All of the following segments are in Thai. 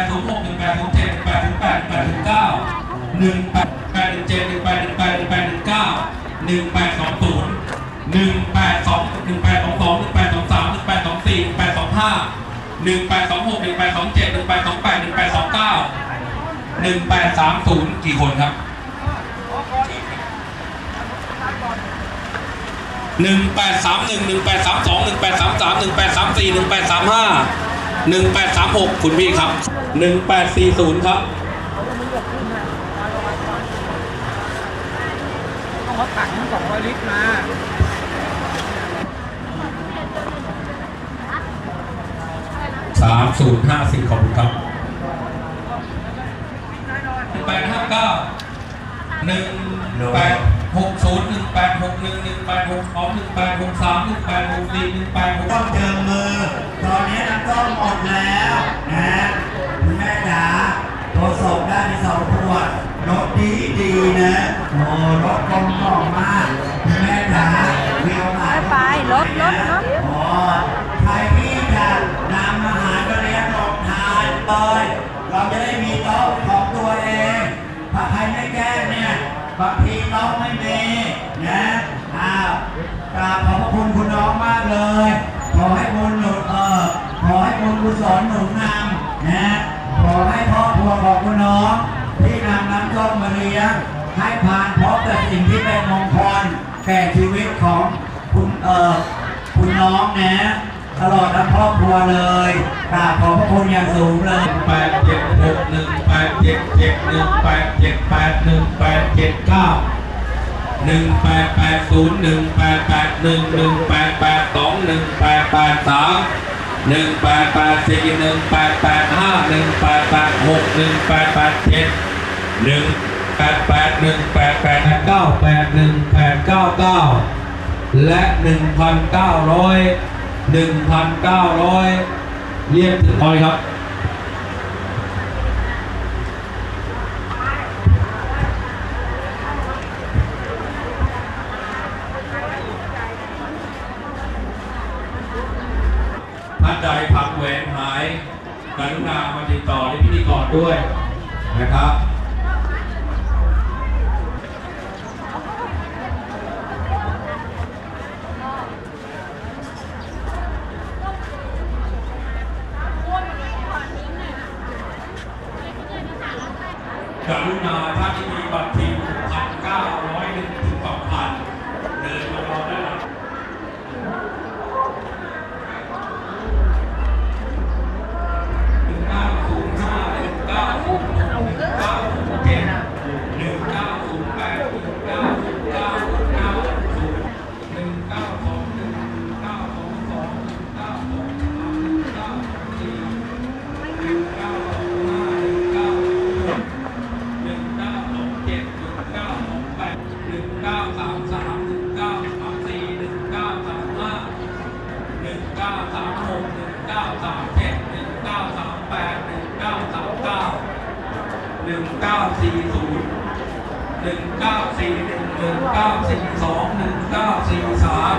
ดศูนย์หกหนึ่งแปดศูนย์เจ็ดหนึ่งแปดศูนย์แปดหนึ่งแปดศูนย์เก้าหนึ่งแปดแปดหนึ่งเจ็ดหนึ่งแปดหนึ่งแปดหนึ่งแปดหนึ่งเก้าหนึ่งแปดสองศูนย์หนึ่งแปดสองหนึ่งแปดสองสองหนึ่งแปดสองสามหนึ่งแปดสองสี่หนึ่งแปดสองห้าหนึ่งแปดสองหกหนึ่งแปดสองเจ็ดหนึ่งแปดสองแปดหนึ่งแปดสองเก้าหนึ่งแปดสามศูนย์กี่คนครับหนึ่งแปดสามหนึ่งหนึ่งแปดสามสองหนึ่งแปดสามสามหนึ่งแปดสามสี่หนึ่งแปดสามห้า หนึ่งแปดสามหกคุณพี่ครับหนึ่งแปดสี่ศูนย์ครับต้องเขาตักทั้งสองร้อยลิตรมาสามศูนย์ห้าสิบขอบคุณครับแปดห้าเก้าหนึ่งแปด หกศูนย์หนึ่งแปดหกหนึ่งหนึ่งแปดหกสองหนึ่งแปดหกสามหนึ่งแปดหกสี่หนึ่งแปดหกต้องเจอมือ ตอนนี้น้ำต้มหมดแล้วนะคุณแม่จ๋าโทรส่งได้ในสองขวดรถดีดีนะ โอ้รถกลมกล่อมมาก ขอบคุณน้องมากเลย ขอให้บุญหนุนเออขอให้บุญกุศลหนุนนำนะขอให้ครอบครัวของคุณน้องที่นำน้ำส้มมาเลี้ยงให้ผ่านพบแต่สิ่งที่เป็นมงคลแก่ชีวิตของคุณเออคุณน้องนะ ตลอดทั้งครอบครัวเลยกราบขอบพระคุณอย่างสูงเลยแปดเจ็ดหกหนึ่งแปดเจ็ดเจ็ดหนึ่งแปดเจ็ดแปดหนึ่งแปดเจ็ดเก้า แปดแปดศูนย์หนึ่งแปดแปดหนึ่งหนึ่งแปดแปดสองหนึ่งแปดแปดสามหนึ่งแปดแปดสี่หนึ่งแปดแปดห้าหนึ่งแปดแปดหกหนึ่งแปดแปดเจ็ดหนึ่งแปดแปดหนึ่งแปดแปดเก้าแปดหนึ่งแปดเก้าเก้าและหนึ่งพันเก้าร้อยหนึ่งพันเก้าร้อยเรียกถึงพอยครับ ท่านใดพักแหวนหายกรุณามา ติดต่อในพิธีกรด้วยนะครับ นึ่งเก้าสองหนึ่งเก้าสองสองหนึ่งเก้าสองสามหนึ่งเก้าสองสี่หนึ่งเก้าสองห้าหนึ่งเก้าสองหกหนึ่งเก้าสองเจ็ดหนึ่งเก้าสองแปดหนึ่งเก้าสามสามหนึ่งเก้าสามสี่หนึ่งเก้าสามห้า หนึ่งเก้าสามหกหนึ่งเก้าสามเจ็ดหนึ่งเก้าสามแปดหนึ่งเก้าสามเก้าหนึ่งเก้าสี่ศูนย์หนึ่งเก้าสี่หนึ่งหนึ่งเก้าสี่สองหนึ่งเก้าสี่สาม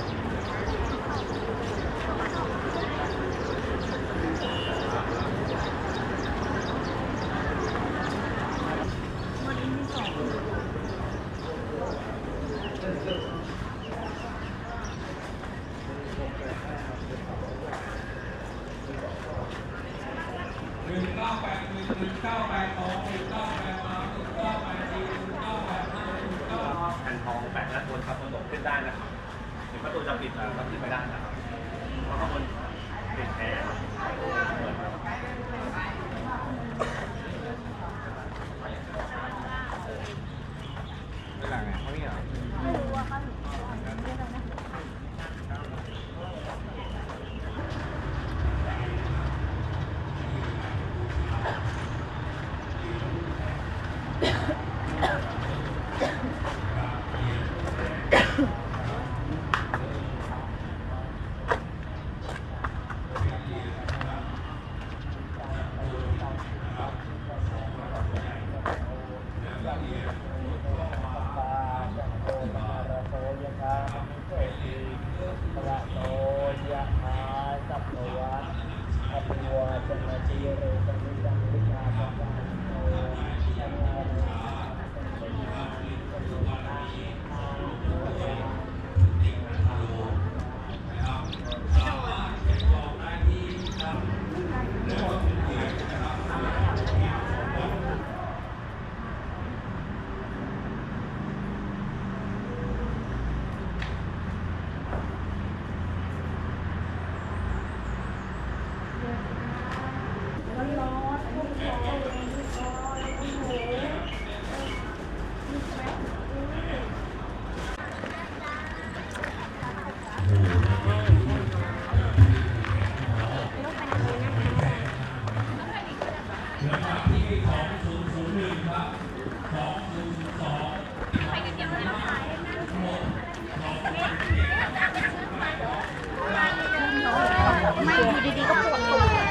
สองศูนย์ศูนย์หนึ่งครับสองศูนย์สองไกสองแปดไม่ดูดีๆก็ปวดหัว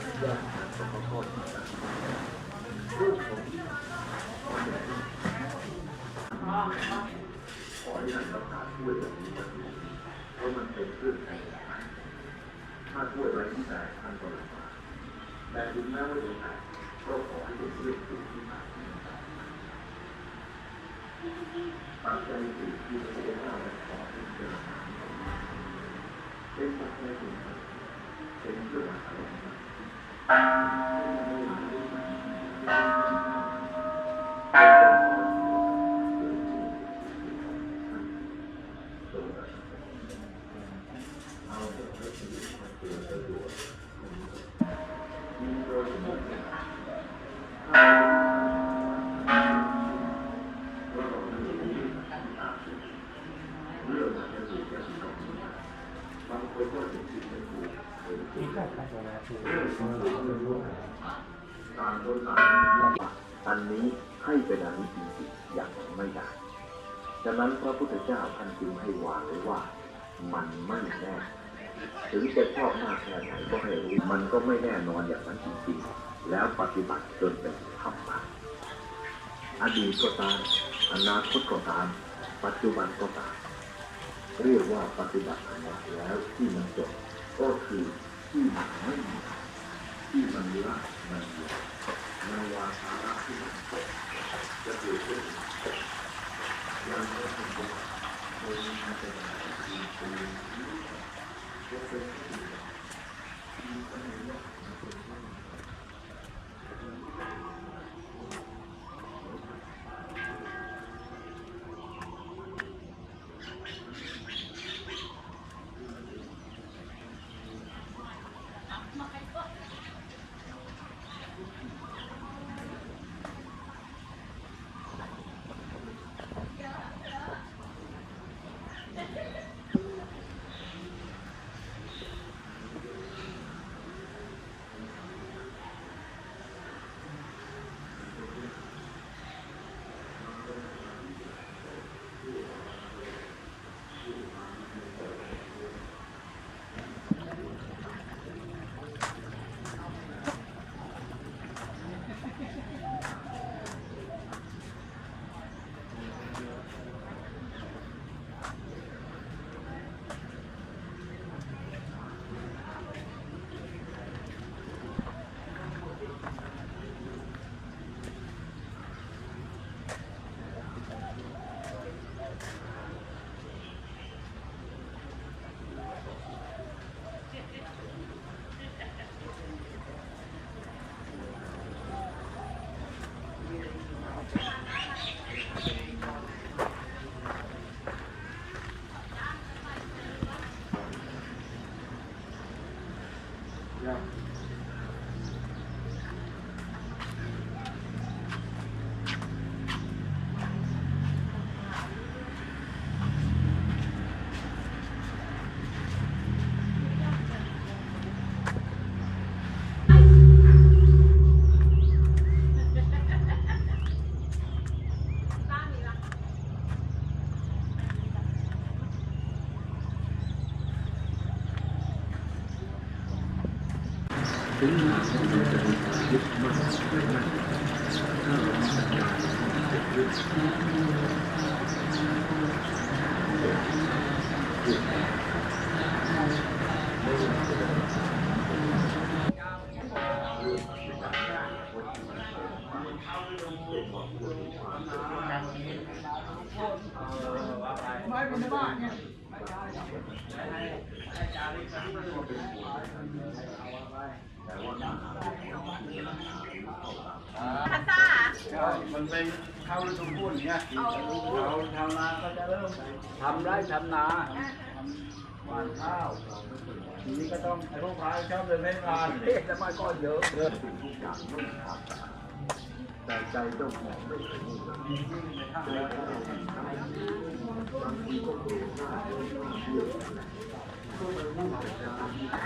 ถ้าช่วยไว้ที่ไหนท่านก็ลำบากแต่ถึงแม้ว่าจะหายก็ขอให้เป็นเรื่องสิ่ที่ผ่านตั้งใจสิ่งที่พระพุทธเจ้าได้ขอให้เป็นเป็นปัจจัยสิ่งเป็นเรื่องอะไร Thank you. อันนี้ให้เป็นอันนี้จริงๆอย่างไม่ได้ฉะนั้นพระพุทธเจ้าท่านจึงให้วางไว้ว่า มันไม่แน่ ถึงจะชอบมากแค่ไหนก็ให้รู้มันก็ไม่แน่นอนอย่างนั้นจริงๆ แล้วปฏิบัติจนเป็นธรรมะอดีตก็ตามอนาคตก็ตาม ปัจจุบันก็ตาม เรียกว่าปฏิบัติธรรมแล้วที่มันจบก็คือที่มันไม่มีที่มันละมันเหลือในวาระที่มัน Yeah. ไม่เป็นบ้านเนี่ย พัตตามันเป็นเข้าฤดูฝนเนี่ยเราทำนาก็จะเริ่มทำไร่ทำนาทำหว่านข้าวทีนี้ก็ต้องไอ้พวกพายชอบเดินเล่นงานเอ๊ะแล้วมันก็เยอะเดินแต่ใจเจ้าของไม่เคยมุ่งหมายใจของเราทำบางทีก็โกรธมากเรื่อ